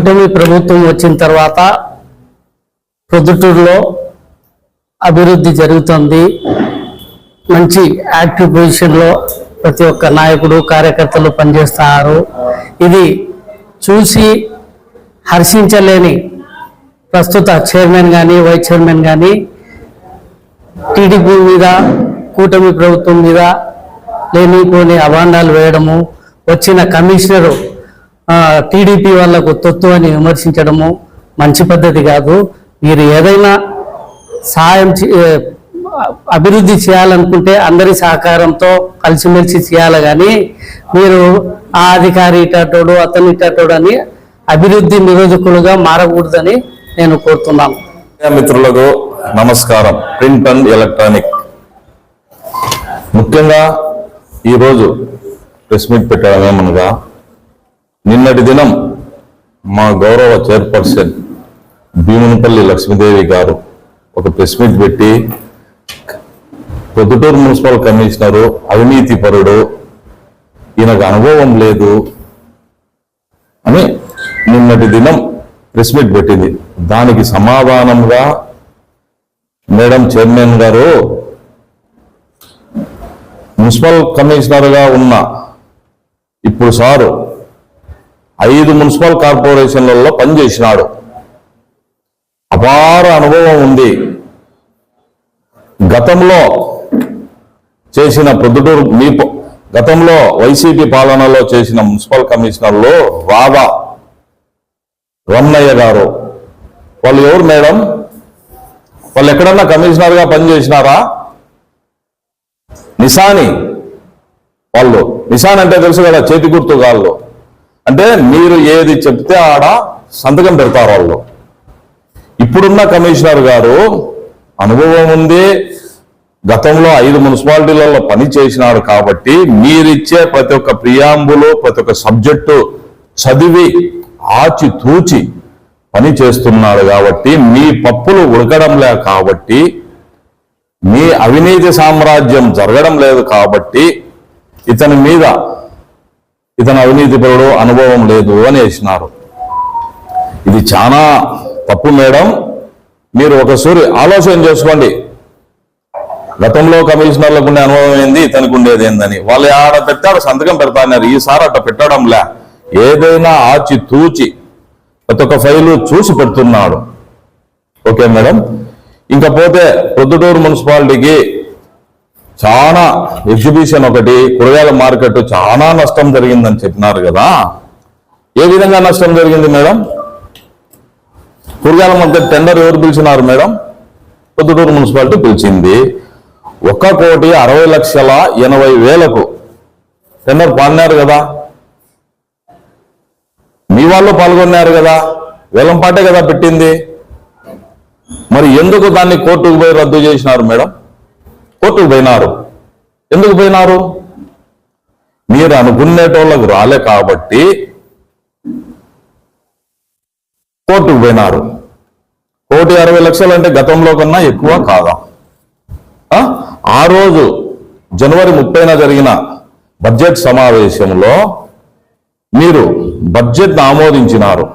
కూటమి ప్రభుత్వం వచ్చిన తర్వాత ప్రొద్దుటూరులో అభివృద్ధి జరుగుతుంది. మంచి యాక్టివ్ పొజిషన్లో ప్రతి ఒక్క నాయకుడు కార్యకర్తలు పనిచేస్తున్నారు. ఇది చూసి హర్షించలేని ప్రస్తుత చైర్మన్ కానీ వైస్ చైర్మన్ కానీ టీడీపీ మీద కూటమి ప్రభుత్వం మీద లేనిపోని అభాండాలు వేయడము వచ్చిన కమిషనరు టీడీపీ వాళ్ళకు తొత్తు అని విమర్శించడము మంచి పద్ధతి కాదు. మీరు ఏదైనా సహాయం చే- అభివృద్ధి చేయాలనుకుంటే అందరి సహకారంతో కలిసిమెలిసి చేయాలి కానీ మీరు ఆ అధికారి ఇటాటోడు అతను ఇటాటోడు అని అభివృద్ధి నిరోధకులుగా మారకూడదని నేను కోరుతున్నాను. మిత్రులకు నమస్కారం. Print and electronic. ముఖ్యంగా ఈరోజు ప్రెస్ మీట్ పెట్టడమేమనగా నిన్నటి దినం మా గౌరవ చైర్పర్సన్ భీమునిపల్లి లక్ష్మీదేవి గారు ఒక ప్రెస్ మీట్ పెట్టి పొద్దుటూరు మున్సిపల్ కమిషనరు అవినీతి పరుడు ఈయనకు అనుభవం లేదు అని నిన్నటి దినం ప్రెస్ మీట్ పెట్టింది. దానికి సమాధానంగా మేడం చైర్మన్ గారు మున్సిపల్ కమిషనర్గా ఉన్న ఇప్పుడు సారు ఐదు మున్సిపల్ కార్పొరేషన్లలో పనిచేసినాడు. అపార అనుభవం ఉంది. గతంలో చేసిన ప్రొద్దుటూరు మీ గతంలో వైసీపీ పాలనలో చేసిన మున్సిపల్ కమిషనర్లు రాధా రమణయ్య గారు. వాళ్ళు ఎవరు మేడం? వాళ్ళు ఎక్కడన్నా కమిషనర్గా పనిచేసినారా? నిశాని వాళ్ళు. నిశాన్ అంటే తెలుసు కదా చేతి గుర్తు గాళ్ళు. అంటే మీరు ఏది చెప్తే ఆడ సంతకం పెడతారు వాళ్ళు. ఇప్పుడున్న కమిషనర్ గారు అనుభవం ఉంది. గతంలో ఐదు మున్సిపాలిటీలలో పని చేసినాడు కాబట్టి మీరిచ్చే ప్రతి ఒక్క ప్రియాంబులు ప్రతి ఒక్క సబ్జెక్టు చదివి ఆచి తూచి పని చేస్తున్నాడు కాబట్టి మీ పప్పులు ఉడకడం లే కాబట్టి మీ అవినీతి సామ్రాజ్యం జరగడం లేదు కాబట్టి ఇతని మీద ఇతను అవినీతిపరుడు అనుభవం లేదు అని వేసినారు. ఇది చాలా తప్పు మేడం. మీరు ఒకసారి ఆలోచన చేసుకోండి. గతంలో కమిషనర్లకు ఉండే అనుభవం ఏంది? ఇతనికి ఉండేది ఏందని. వాళ్ళు ఆడ పెట్టాడు సంతకం పెడతాన్నారు ఈసారి అట్ట పెట్టడంలే. ఏదైనా ఆచి తూచి ప్రతి ఒక్క ఫైలు చూసి పెడుతున్నాడు. Okay madam. ఇంకా పోతే ప్రొద్దుటూరు మున్సిపాలిటీకి చాలా ఎగ్జిబిషన్ ఒకటి కూరగాయల మార్కెట్ చాలా నష్టం జరిగిందని చెప్పినారు కదా. ఏ విధంగా నష్టం జరిగింది మేడం? కూరగాయల మార్కెట్ టెండర్ ఎవరు పిలిచినారు మేడం? పొద్దుటూరు మున్సిపాలిటీ పిలిచింది. ఒక్క కోటి అరవై లక్షల ఎనభై వేలకు టెండర్ పాడినారు కదా. మీ వాళ్ళు పాల్గొన్నారు కదా. వేలంపాటే కదా పెట్టింది. మరి ఎందుకు దాన్ని కోర్టుకు పోయి రద్దు చేసినారు మేడం? కోర్టుకు పోయినారు. ఎందుకు పోయినారు? మీరు అనుకునేటోళ్ళకు రాలే కాబట్టి కోర్టుకు పోయినారు. కోటి అరవై లక్షలు అంటే గతంలో కన్నా ఎక్కువ కాదా? ఆ? రోజు జనవరి ముప్పైన జరిగిన బడ్జెట్ సమావేశంలో మీరు బడ్జెట్ ఆమోదించినారు.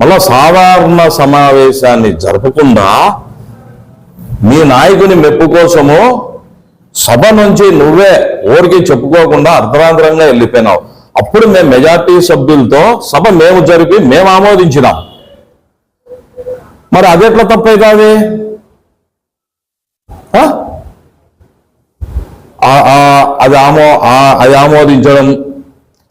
మళ్ళా సాధారణ సమావేశాన్ని జరపకుండా మీ నాయకుని మెప్పు కోసము సభ నుంచి నువ్వే ఊరికి చెప్పుకోకుండా అర్ధరాంతరంగా వెళ్ళిపోయినావు. అప్పుడు మేము మెజార్టీ సభ్యులతో సభ మేము జరిపి మేము ఆమోదించినాం. మరి అదెట్లా తప్పైతుంది? ఆ? అది ఆమో ఆ- అది ఆమోదించడం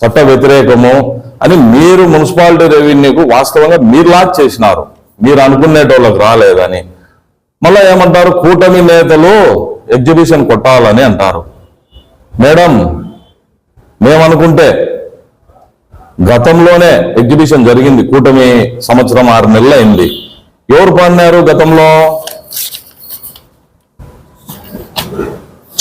చట్ట వ్యతిరేకము అని మీరు మున్సిపాలిటీ రెవెన్యూకు వాస్తవంగా మీరు లాక్ చేసినారు. మీరు అనుకునేటోళ్ళకి రాలేదని. మళ్ళా ఏమంటారు? కూటమి నేతలు ఎగ్జిబిషన్ కొట్టాలని అంటారు. మేడం మేమనుకుంటే గతంలోనే ఎగ్జిబిషన్ జరిగింది. కూటమి సంవత్సరం ఆరు నెలలు అయింది ఎవరు పాడినారు గతంలో?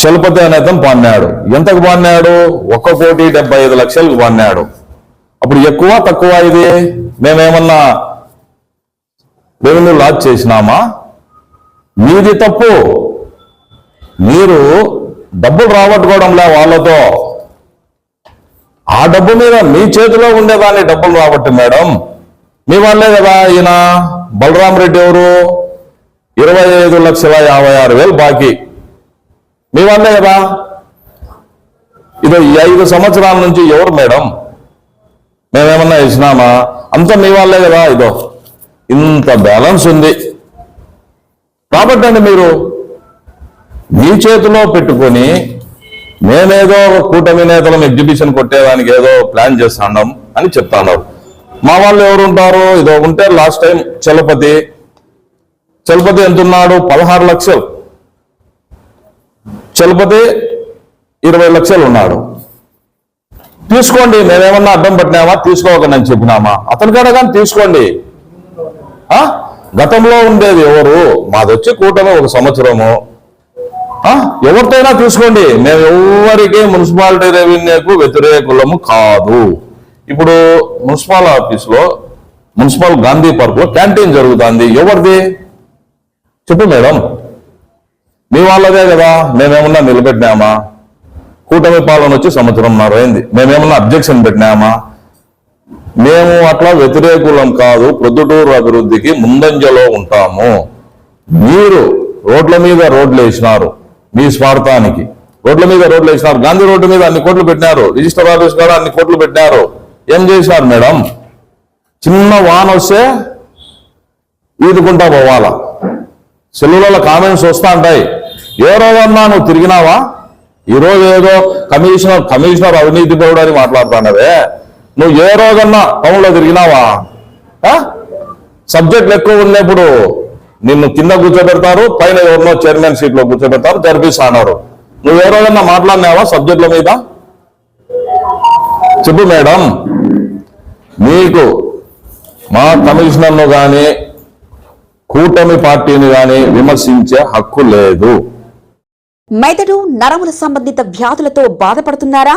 చలపతి అనేతం పాడినాడు. ఎంతకు పాడినాడు? ఒక్క కోటి డెబ్బై ఐదు లక్షలకు పాడినాడు. అప్పుడు ఎక్కువ తక్కువ ఇది? మేమేమన్నా రెవెన్యూ లాచ్ చేసినామా? మీది తప్పు. మీరు డబ్బులు రాబట్టుకోవడంలే వాళ్ళతో. ఆ డబ్బు మీద మీ చేతిలో ఉండేదాన్ని డబ్బులు రాబట్టి మేడం. మీ వాళ్ళే కదా ఈయన. బలరాం రెడ్డి ఎవరు? ఇరవై ఐదు లక్షల యాభై ఆరు వేలు బాకీ. మీ వాళ్ళే కదా. ఇదో ఈ ఐదు సంవత్సరాల నుంచి ఎవరు మేడం? మేమేమన్నా ఇచ్చినామా అంతా మీ వాళ్ళే కదా ఇదో. ఇంత బ్యాలెన్స్ ఉంది. కాబట్టి అండి మీరు మీ చేతిలో పెట్టుకొని మేమేదో ఒక కూటమి నేతలం ఎగ్జిబిషన్ కొట్టేదానికి ఏదో ప్లాన్ చేస్తాం అని చెప్తాన్నారు మా వాళ్ళు ఎవరు ఉంటారు ఇదో ఉంటే లాస్ట్ టైం చలపతి. చలపతి ఎంత ఉన్నాడు పదహారు లక్షలు. చలపతి ఇరవై లక్షలు ఉన్నాడు తీసుకోండి మేమేమన్నా అడ్డం పట్టినామా? తీసుకోకండి అని చెప్పినామా? అతని కాడ కానీ తీసుకోండి. ఆ? గతంలో ఉండేది ఎవరు? మాది వచ్చి కూటమి ఒక సంవత్సరము. ఎవరితోనైనా చూసుకోండి. మేము ఎవరికి మున్సిపాలిటీ రెవెన్యూకు వ్యతిరేకులము కాదు. ఇప్పుడు మున్సిపల్ ఆఫీస్లో మున్సిపల్ గాంధీ పార్క్లో క్యాంటీన్ జరుగుతుంది. ఎవరిది? చెప్పు మేడం. మీ వాళ్ళదే కదా. మేమేమన్నా నిలబెట్టినామా? కూటమి పాలన వచ్చి సంవత్సరం అయింది. మేమేమన్నా అబ్జెక్షన్ పెట్టినామా? మేము అట్లా వ్యతిరేకులం కాదు ప్రొద్దుటూరు అభివృద్ధికి ముందంజలో ఉంటాము. మీరు రోడ్ల మీద రోడ్లు వేసినారు మీ స్వార్థానికి. రోడ్ల మీద రోడ్లు వేసినారు. గాంధీ రోడ్డు మీద అన్ని కోట్లు పెట్టినారు. రిజిస్టర్ ఆఫీస్ కూడా అన్ని కోట్లు పెట్టినారు. ఏం చేసినారు మేడం? చిన్న వాన వస్తే ఈదుకుంటా పోవాలా? సెల్లులలో కామెంట్స్ వస్తా ఉంటాయి. ఏ రోజన్నా నువ్వు తిరిగినావా? ఈ రోజు ఏదో కమిషనర్ కమిషనర్ అవినీతి పరుడు అని మాట్లాడుతున్నావే. నువ్వు ఏ రోజన్నా టౌన్లో తిరిగినావా? సబ్జెక్టులు ఎక్కువ ఉన్నప్పుడు నిన్ను కింద కూర్చోబెడతారు పైన ఎవరినో చైర్మన్ సీట్లో కూర్చోబెడతారు థెరపిస్ట్ అన్నారు నువ్వు ఏ రోజన్నా మాట్లాడినావా సబ్జెక్టుల మీద? చెప్పు మేడం. మీకు మా కమిషనర్ను కానీ కూటమి పార్టీని కానీ విమర్శించే హక్కు లేదు. మెదడు నరముల సంబంధిత వ్యాధులతో బాధపడుతున్నారా?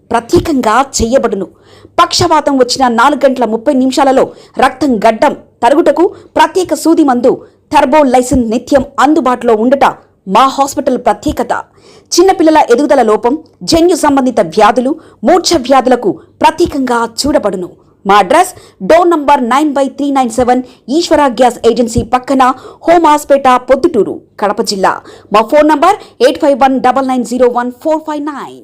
ప్రత్యేకంగా చేయబడును. పక్షవాతం వచ్చిన నాలుగు గంటల ముప్పై నిమిషాలలో రక్తం గడ్డం తరుగుటకు ప్రత్యేక సూది మందు థర్బో లైసెన్స్ నిత్యం అందుబాటులో ఉండట మా హాస్పిటల్ ప్రత్యేకత. చిన్నపిల్లల ఎదుగుదల లోపం జన్యు సంబంధిత వ్యాధులు మూర్ఛ వ్యాధులకు ప్రత్యేకంగా చూడబడును. మా address door number nine by three nine seven Eshwara gas agency పక్కన హోమ్ హాస్పేట పొద్దుటూరు కడప జిల్లా. మా phone number eight five one double nine zero one four five nine